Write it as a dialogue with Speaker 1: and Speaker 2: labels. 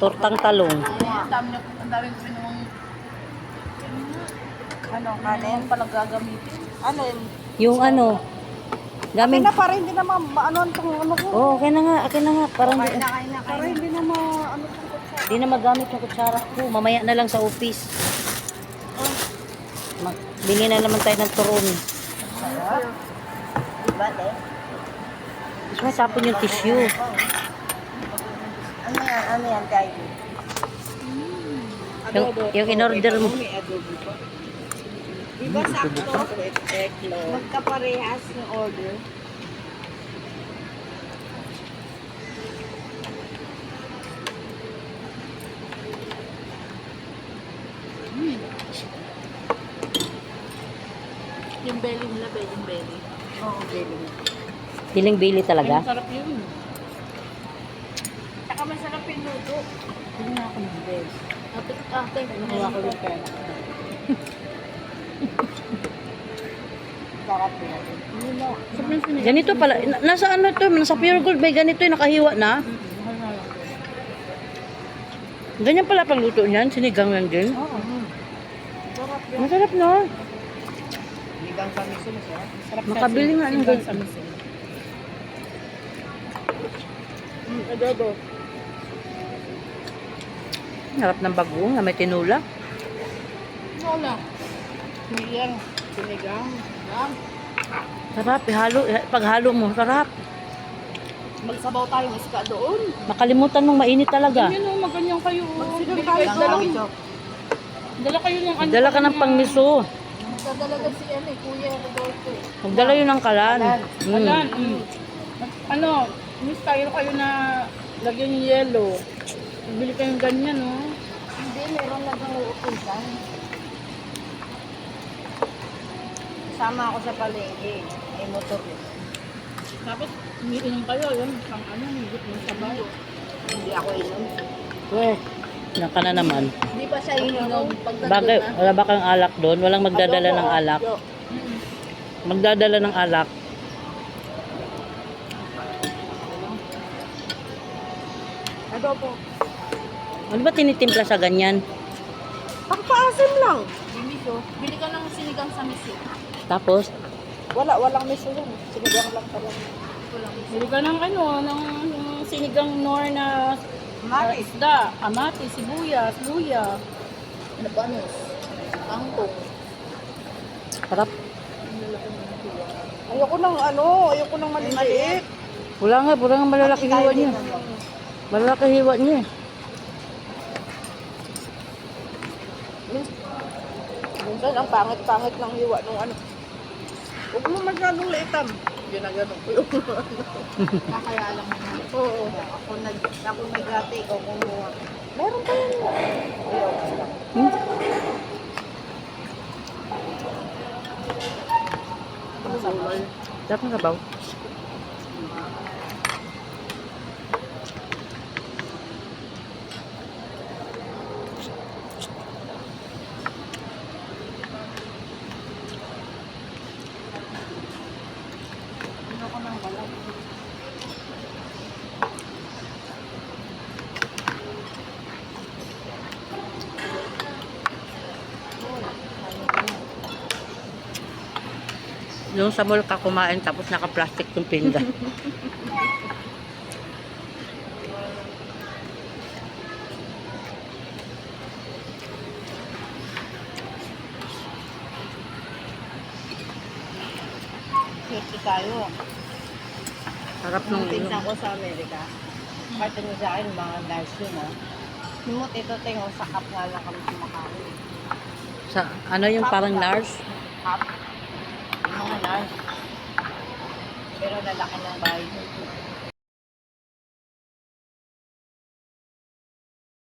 Speaker 1: Tortang talong.
Speaker 2: Ang dami niya, ang dami ko pinawang
Speaker 3: Ano, kanin?
Speaker 2: pala gagamitin.
Speaker 3: Ano yun?
Speaker 1: Yung ano,
Speaker 3: Akin na para hindi na ma, ma- ano itong ano ko.
Speaker 1: Oo, oh, okay na nga, akin na nga. Parang
Speaker 3: Kain na, kain na, Para hindi na ma, ano itong kutsa.
Speaker 1: di na magamit yung kutsara ko. Mamaya na lang sa office. Mag bili na naman tayo ng turon.
Speaker 3: Diba, te?
Speaker 1: Gusto mo tapon yung tissue.
Speaker 3: Ano yan, ano yan, kay?
Speaker 1: Yung, yung in-order mo.
Speaker 3: Diba sakto? Magkaparehas ng order.
Speaker 2: Yung belly nila, belly belly.
Speaker 3: Oo, galing.
Speaker 1: Biling-bili talaga.
Speaker 2: Masarap yun.
Speaker 3: Masarap luto.
Speaker 2: Hindi na ako ng belly. Ate, ate.
Speaker 3: Nakuha ko yung pera. Sarap
Speaker 2: sinigang.
Speaker 1: Ganito pala. na- Nasa ano to? Nasa Pure Gold may ganito yung nakahiwa na.
Speaker 2: Lang.
Speaker 1: Ganyan pala pagluto niyan. Sinigang lang din.
Speaker 3: Oo.
Speaker 1: Masarap no?
Speaker 3: Ligang kami sila siya.
Speaker 2: Sarap
Speaker 1: Makabili nga ng
Speaker 2: sinigang
Speaker 1: ganyan.
Speaker 2: sa. Mm, adobo.
Speaker 1: Harap ng bagong na may tinula.
Speaker 2: Wala. Sinigang. Sinigang. Yan.
Speaker 1: Sarap. Ihalo. Paghalo mo, sarap.
Speaker 2: Magsabaw tayong iska doon.
Speaker 1: Makalimutan mong mainit talaga.
Speaker 2: Ganyan o, maganyan kayo. Bili
Speaker 3: kayo.
Speaker 2: kayo, dala, dala kayo ng ano.
Speaker 1: Magdala ka ng pangmiso.
Speaker 2: Dadalaga si ano eh, Kuya Rodolfo.
Speaker 1: Magdala yun ng kalan. Mm.
Speaker 2: Alan, mm. Ano, may style kayo na lagyan yung yellow. Bili kayong ganyan, no?
Speaker 3: Hindi, meron lang ang uutusan. Sama ako sa palengke. May motor yun.
Speaker 2: Tapos, umiinom kayo, yun, pang ano, higit ng sabaw.
Speaker 3: Hindi ako inom.
Speaker 1: Weh, yan ka na naman.
Speaker 3: Hindi pa siya inom. Pag
Speaker 1: Bakit? Wala ba kang alak doon? Walang magdadala ng alak. Magdadala ng alak.
Speaker 3: Adobo.
Speaker 1: Ano ba tinitimpla sa ganyan?
Speaker 3: Pagpaasim lang.
Speaker 2: Miso, bili ka ng sinigang sa miso.
Speaker 1: Tapos,
Speaker 3: Wala, walang miso yan. Sinigang lang talaga.
Speaker 2: Bili ka ng ano, ng, ng sinigang nor na
Speaker 3: Maris.
Speaker 2: isda, amati, sibuyas, luya. Ano ba ano? Kangkong.
Speaker 1: sarap.
Speaker 3: Ayoko ng ano, ayoko ng maliliit.
Speaker 1: Wala nga, wala nga malalaki hiwa niya. Malalaki hiwa niya. eh.
Speaker 3: Minsan ang pangit-pangit ng hiwa nung ano. Huwag mo masyadong laitam. Yun ang ganun ko yung
Speaker 2: Kakaya lang naman.
Speaker 3: Oo. Ako nag ako nagate ko kumuha. Meron pa. Ayaw.
Speaker 1: Hmm? Sarap ng kabaw. Yung sa mall ka kumain tapos naka-plastic yung pinda.
Speaker 3: Swerte tayo.
Speaker 1: Sarap
Speaker 3: Nung
Speaker 1: ng
Speaker 3: pinsan ko sa Amerika, parte niya sa akin, mga nurse yun, ha. Numot ito, tingo, sa cup nga lang kami kumakain.
Speaker 1: sa ano yung parang.
Speaker 3: Cup. Mga nurse. Pero lalaki ng bahay.